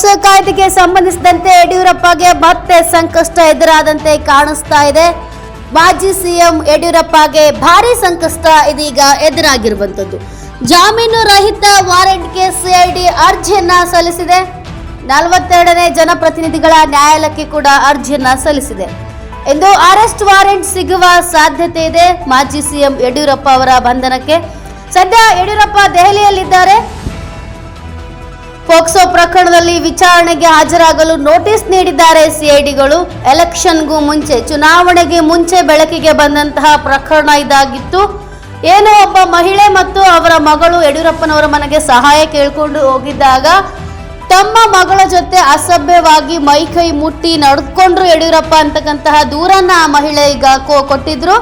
POCSO ಕಾಯ್ದೆಗೆ ಸಂಬಂಧಿಸಿದಂತೆ ಯಡಿಯೂರಪ್ಪಗೆ ಮತ್ತೆ ಸಂಕಷ್ಟ ಎದುರಾದಂತೆ ಕಾಣಿಸ್ತಾ ಇದೆ. ಮಾಜಿ ಸಿಎಂ ಯಡಿಯೂರಪ್ಪಗೆ ಭಾರಿ ಸಂಕಷ್ಟ ಇದೀಗ ಎದುರಾಗಿರುವಂತದ್ದು ಜಾಮೀನು ರಹಿತ ವಾರೆಂಟ್ಗೆ ಸಿಐಡಿ ಅರ್ಜಿಯನ್ನ ಸಲ್ಲಿಸಿದೆ. ನಲವತ್ತೆರಡನೇ ಜನಪ್ರತಿನಿಧಿಗಳ ನ್ಯಾಯಾಲಯಕ್ಕೆ ಕೂಡ ಅರ್ಜಿಯನ್ನ ಸಲ್ಲಿಸಿದೆ. ಇಂದು ಅರೆಸ್ಟ್ ವಾರೆಂಟ್ ಸಿಗುವ ಸಾಧ್ಯತೆ ಇದೆ. ಮಾಜಿ ಸಿಎಂ ಯಡಿಯೂರಪ್ಪ ಅವರ ಬಂಧನಕ್ಕೆ. ಸದ್ಯ ಯಡಿಯೂರಪ್ಪ ದೆಹಲಿಯಲ್ಲಿದ್ದಾರೆ. ಪೋಕ್ಸೋ ಪ್ರಕರಣದಲ್ಲಿ ವಿಚಾರಣೆಗೆ ಹಾಜರಾಗಲು ನೋಟಿಸ್ ನೀಡಿದ್ದಾರೆ ಸಿಐಡಿಗಳು. ಎಲೆಕ್ಷನ್ಗೂ ಮುಂಚೆ, ಚುನಾವಣೆಗೆ ಮುಂಚೆ ಬೆಳಕಿಗೆ ಬಂದಂತಹ ಪ್ರಕರಣ ಇದಾಗಿತ್ತು. ಏನೋ ಒಬ್ಬ ಮಹಿಳೆ ಮತ್ತು ಅವರ ಮಗಳು ಯಡಿಯೂರಪ್ಪನವರ ಮನೆಗೆ ಸಹಾಯ ಕೇಳಿಕೊಂಡು ಹೋಗಿದ್ದಾಗ ತಮ್ಮ ಮಗಳ ಜೊತೆ ಅಸಭ್ಯವಾಗಿ ಮೈಕೈ ಮುಟ್ಟಿ ನಡೆದುಕೊಂಡ್ರು ಯಡಿಯೂರಪ್ಪ ಅಂತಕ್ಕಂತಹ ದೂರನ್ನ ಆ ಮಹಿಳೆ ಈಗ ಕೊ- ಕೊಟ್ಟಿದ್ರು.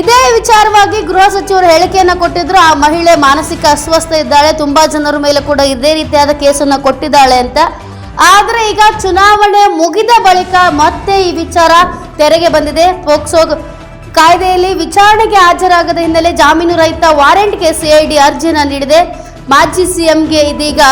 ಇದೇ ವಿಚಾರವಾಗಿ ಗೃಹ ಸಚಿವರು ಹೇಳಿಕೆಯನ್ನ ಕೊಟ್ಟಿದ್ರು. ಆ ಮಹಿಳೆ ಮಾನಸಿಕ ಅಸ್ವಸ್ಥ ಇದ್ದಾಳೆ. ತುಂಬಾ ಜನರ ಮೇಲೆ ಕೂಡ ಇದೇ ರೀತಿಯಾದ ಕೇಸನ್ನ ಕೊಟ್ಟಿದ್ದಾಳೆ ಅಂತ. ಆದ್ರೆ ಈಗ ಚುನಾವಣೆ ಮುಗಿದ ಬಳಿಕ ಮತ್ತೆ ಈ ವಿಚಾರ ತೆರೆಗೆ ಬಂದಿದೆ. ಪೋಕ್ಸೋ ಕಾಯ್ದೆಯಲ್ಲಿ ವಿಚಾರಣೆಗೆ ಹಾಜರಾಗದ ಹಿನ್ನೆಲೆ ಜಾಮೀನು ರಹಿತ ವಾರೆಂಟ್ಗೆ ಸಿಐಡಿ ಅರ್ಜಿನ ನೀಡಿದೆ. ಮಾಜಿ ಸಿಎಂಗೆ ಇದೀಗ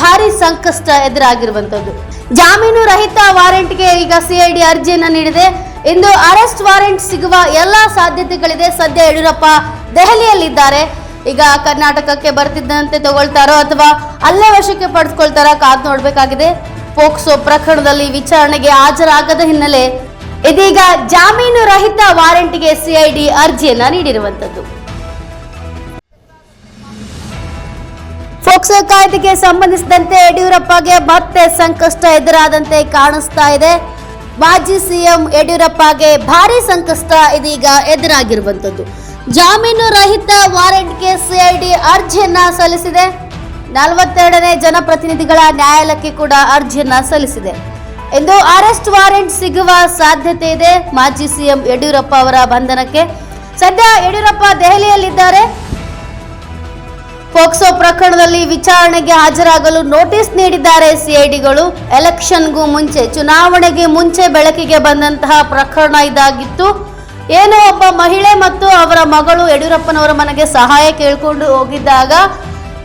ಭಾರಿ ಸಂಕಷ್ಟ ಎದುರಾಗಿರುವಂತದ್ದು. ಜಾಮೀನು ರಹಿತ ವಾರೆಂಟ್ಗೆ ಈಗ ಸಿಐಡಿ ಅರ್ಜಿಯನ್ನ ನೀಡಿದೆ. ಇಂದು ಅರೆಸ್ಟ್ ವಾರೆಂಟ್ ಸಿಗುವ ಎಲ್ಲಾ ಸಾಧ್ಯತೆಗಳಿದೆ. ಸದ್ಯ ಯಡಿಯೂರಪ್ಪ ದೆಹಲಿಯಲ್ಲಿದ್ದಾರೆ. ಈಗ ಕರ್ನಾಟಕಕ್ಕೆ ಬರ್ತಿದ್ದಂತೆ ತಗೊಳ್ತಾರೋ ಅಥವಾ ಅಲ್ಲೇ ವಶಕ್ಕೆ ಪಡೆದುಕೊಳ್ತಾರೋ ಕಾದ್ ನೋಡ್ಬೇಕಾಗಿದೆ. ಪೋಕ್ಸೋ ಪ್ರಕರಣದಲ್ಲಿ ವಿಚಾರಣೆಗೆ ಹಾಜರಾಗದ ಹಿನ್ನೆಲೆ ಇದೀಗ ಜಾಮೀನು ರಹಿತ ವಾರೆಂಟ್ಗೆ ಸಿಐಡಿ ಅರ್ಜಿಯನ್ನ ನೀಡಿರುವಂತದ್ದು ಪೋಕ್ಸೋ ಕಾಯ್ದೆಗೆ ಸಂಬಂಧಿಸಿದಂತೆ ಯಡಿಯೂರಪ್ಪಗೆ ಮತ್ತೆ ಸಂಕಷ್ಟ ಎದುರಾದಂತೆ ಕಾಣಿಸ್ತಾ ಇದೆ. ಮಾಜಿ ಸಿಎಂ ಯಡಿಯೂರಪ್ಪಗೆ ಭಾರಿ ಸಂಕಷ್ಟ ಇದೀಗ ಎದುರಾಗಿರುವಂತದ್ದು ಜಾಮೀನು ರಹಿತ ವಾರೆಂಟ್ಗೆ ಸಿಐಡಿ ಅರ್ಜಿಯನ್ನ ಸಲ್ಲಿಸಿದೆ. ನಲವತ್ತೆರಡನೇ ಜನಪ್ರತಿನಿಧಿಗಳ ನ್ಯಾಯಾಲಯಕ್ಕೆ ಕೂಡ ಅರ್ಜಿಯನ್ನ ಸಲ್ಲಿಸಿದೆ. ಇಂದು ಅರೆಸ್ಟ್ ವಾರೆಂಟ್ ಸಿಗುವ ಸಾಧ್ಯತೆ ಇದೆ. ಮಾಜಿ ಸಿಎಂ ಯಡಿಯೂರಪ್ಪ ಅವರ ಬಂಧನಕ್ಕೆ. ಸದ್ಯ ಯಡಿಯೂರಪ್ಪ ದೆಹಲಿಯಲ್ಲಿದ್ದಾರೆ. ಪೋಕ್ಸೋ ಪ್ರಕರಣದಲ್ಲಿ ವಿಚಾರಣೆಗೆ ಹಾಜರಾಗಲು ನೋಟಿಸ್ ನೀಡಿದ್ದಾರೆ ಸಿಐಡಿಗಳು. ಎಲೆಕ್ಷನ್ಗೂ ಮುಂಚೆ, ಚುನಾವಣೆಗೆ ಮುಂಚೆ ಬೆಳಕಿಗೆ ಬಂದಂತಹ ಪ್ರಕರಣ ಇದಾಗಿತ್ತು. ಏನೋ ಒಬ್ಬ ಮಹಿಳೆ ಮತ್ತು ಅವರ ಮಗಳು ಯಡಿಯೂರಪ್ಪನವರ ಮನೆಗೆ ಸಹಾಯ ಕೇಳಿಕೊಂಡು ಹೋಗಿದ್ದಾಗ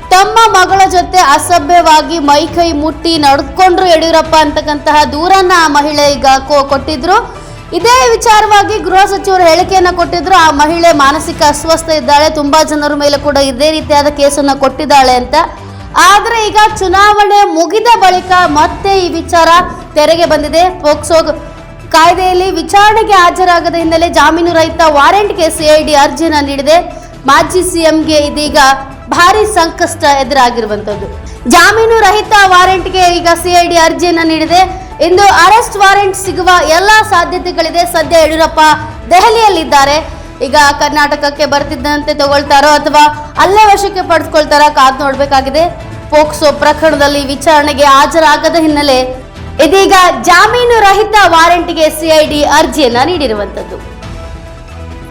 ತಮ್ಮ ಮಗಳ ಜೊತೆ ಅಸಭ್ಯವಾಗಿ ಮೈಕೈ ಮುಟ್ಟಿ ನಡೆದುಕೊಂಡ್ರು ಯಡಿಯೂರಪ್ಪ ಅಂತಕ್ಕಂತಹ ದೂರನ್ನ ಆ ಮಹಿಳೆ ಈಗ ಕೊ- ಕೊಟ್ಟಿದ್ರು. ಇದೇ ವಿಚಾರವಾಗಿ ಗೃಹ ಸಚಿವರು ಹೇಳಿಕೆಯನ್ನ ಕೊಟ್ಟಿದ್ರು. ಆ ಮಹಿಳೆ ಮಾನಸಿಕ ಅಸ್ವಸ್ಥ ಇದ್ದಾಳೆ. ತುಂಬಾ ಜನರ ಮೇಲೆ ಕೂಡ ಇದೇ ರೀತಿಯಾದ ಕೇಸನ್ನ ಕೊಟ್ಟಿದ್ದಾಳೆ ಅಂತ. ಆದ್ರೆ ಈಗ ಚುನಾವಣೆ ಮುಗಿದ ಬಳಿಕ ಮತ್ತೆ ಈ ವಿಚಾರ ತೆರೆಗೆ ಬಂದಿದೆ. ಪೋಕ್ಸೋ ಕಾಯ್ದೆಯಲ್ಲಿ ವಿಚಾರಣೆಗೆ ಹಾಜರಾಗದ ಹಿನ್ನೆಲೆ ಜಾಮೀನು ರಹಿತ ವಾರೆಂಟ್ಗೆ ಸಿಐಡಿ ಅರ್ಜಿನ ನೀಡಿದೆ. ಮಾಜಿ ಸಿಎಂಗೆ ಇದೀಗ ಭಾರಿ ಸಂಕಷ್ಟ ಎದುರಾಗಿರುವಂತದ್ದು. ಜಾಮೀನು ರಹಿತ ವಾರೆಂಟ್ಗೆ ಈಗ ಸಿಐಡಿ ಅರ್ಜಿಯನ್ನ ನೀಡಿದೆ. ಇಂದು ಅರೆಸ್ಟ್ ವಾರೆಂಟ್ ಸಿಗುವ ಎಲ್ಲಾ ಸಾಧ್ಯತೆಗಳಿದೆ. ಸದ್ಯ ಯಡಿಯೂರಪ್ಪ ದೆಹಲಿಯಲ್ಲಿದ್ದಾರೆ. ಈಗ ಕರ್ನಾಟಕಕ್ಕೆ ಬರ್ತಿದ್ದಂತೆ ತಗೊಳ್ತಾರೋ ಅಥವಾ ಅಲ್ಲೇ ವಶಕ್ಕೆ ಪಡೆದುಕೊಳ್ತಾರೋ ಕಾದ್ ನೋಡ್ಬೇಕಾಗಿದೆ. ಪೋಕ್ಸೋ ಪ್ರಕರಣದಲ್ಲಿ ವಿಚಾರಣೆಗೆ ಹಾಜರಾಗದ ಹಿನ್ನೆಲೆ ಇದೀಗ ಜಾಮೀನು ರಹಿತ ವಾರೆಂಟ್ಗೆ ಸಿಐಡಿ ಅರ್ಜಿಯನ್ನ ನೀಡಿರುವಂತದ್ದು.